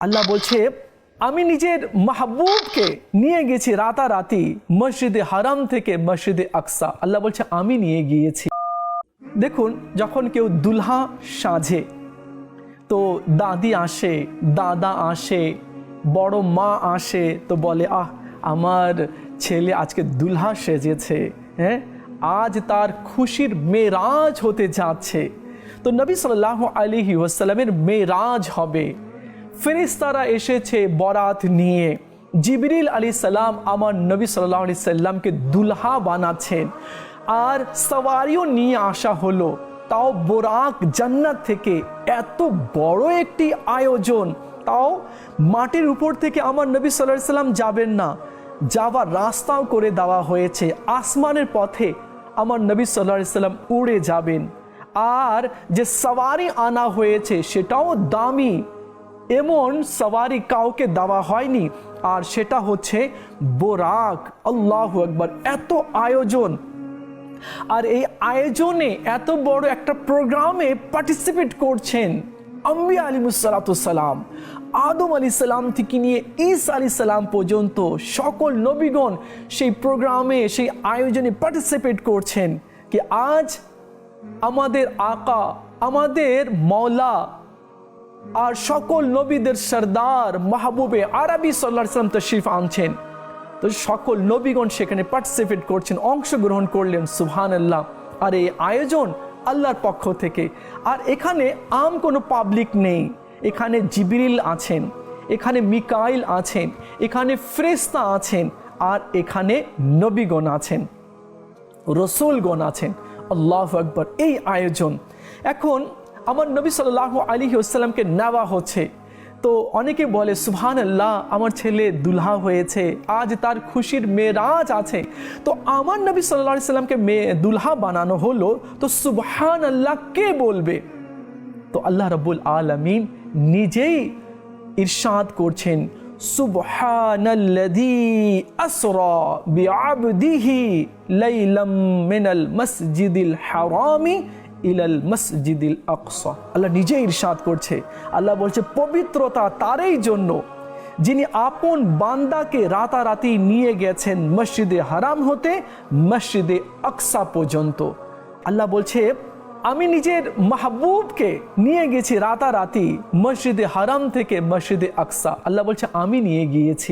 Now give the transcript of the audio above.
আল্লাহ বলছে, আমি নিজের মাহবুবকে নিয়ে গেছি রাতারাতি মসজিদে হারাম থেকে মসজিদে আকসা। আল্লাহ বলছে, আমি নিয়ে গিয়েছি। দেখুন, যখন কেউ দুলহা সাজে, তো দাদি আসে, দাদা আসে, বড় মা আসে, তো বলে, আহ, আমার ছেলে আজকে দুলহা সেজেছে হ্যাঁ? আজ তার খুশির মেরাজ হতে যাচ্ছে। তো নবী সাল্লাহ আলিহি ওয়াসাল্লামের মেরাজ হবে। ফেরিস্তারা এসেছে বরাত নিয়ে। জিবরিল আলী সালাম আমার নবী সাল্লাহ আলি সাল্লামকে দুলহা বানাচ্ছেন। আর সওয়ারিও নিয়ে আসা হলো। তাও বোরাক জান্নাত থেকে এত বড় একটি আয়োজন। তাও মাটির উপর থেকে আমার নবী সাল্লাহ সাল্লাম যাবেন না। যাওয়ার রাস্তাও করে দেওয়া হয়েছে। আসমানের পথে আমার নবী সাল্লাহ সাল্লাম উড়ে যাবেন। আর যে সওয়ারি আনা হয়েছে সেটাও দামি। এমন সওয়ারি কাউকে দেওয়া হয়নি। আর সেটা হচ্ছে বোরাক। আল্লাহ একবার এত আয়োজন। আর এই আয়োজনে এত বড় একটা প্রোগ্রামে পার্টিসিপেট করছেন আম্বিয়া আলিমুসালাতাম আদম আলী সালাম থেকে নিয়ে ইস আলী সালাম পর্যন্ত সকল নবীগণ সেই প্রোগ্রামে, সেই আয়োজনে পার্টিসিপেট করছেন। কি আজ আমাদের আকা, আমাদের মৌলা আর সকল নবীদের সর্দার মাহবুবে আরবি সাল্লাম তশরিফ আনছেন। তো সকল নবীগণ সেখানে পার্টিসিপেট করছেন, অংশগ্রহণ করলেন সুহান আল্লাহ আর এই আয়োজন আল্লাহর পক্ষ থেকে। আর এখানে আম কোনো পাবলিক নেই। এখানে জিবিরিল আছেন, এখানে মিকাইল আছেন, এখানে ফ্রেস্তা আছেন, আর এখানে নবীগণ আছেন, রসুলগণ আছেন। আল্লাহ আকবর, এই আয়োজন। এখন আমার নবী সাল্লাহ আলী আসসালামকে নেওয়া হচ্ছে। তো অনেকে বলে সুবহান আল্লাহ আমার ছেলে দুলহা হয়েছে, আজ তার খুশির মেরাজ আছে। তো আমার নবী সাল্লাহ সাল্লামকে মেয়ে দুলহা বানানো হলো, তো সুবহান আল্লাহ কে বলবে? তো আল্লাহ রব্বুল আলমিন নিজেই ইরশাদ করছেন, সুবহানাল্লাযী আসরা বিআবদিহি লাইলাম মিনাল মসজিদিল হারামি ইলাল মসজিদিল আকসা। আল্লাহ নিজে ইরশাদ করছে। আল্লাহ বলছে, পবিত্রতা তারই জন্য যিনি আপন বান্দাকে রাতারাতি নিয়ে গেছেন মসজিদে হারাম হতে মসজিদে আকসা পর্যন্ত। আল্লাহ বলছে, আমি নিজের মাহবুবকে নিয়ে গেছি রাতারাতি মসজিদে হারাম থেকে মসজিদে আকসা। আল্লাহ বলছে, আমি নিয়ে গিয়েছি।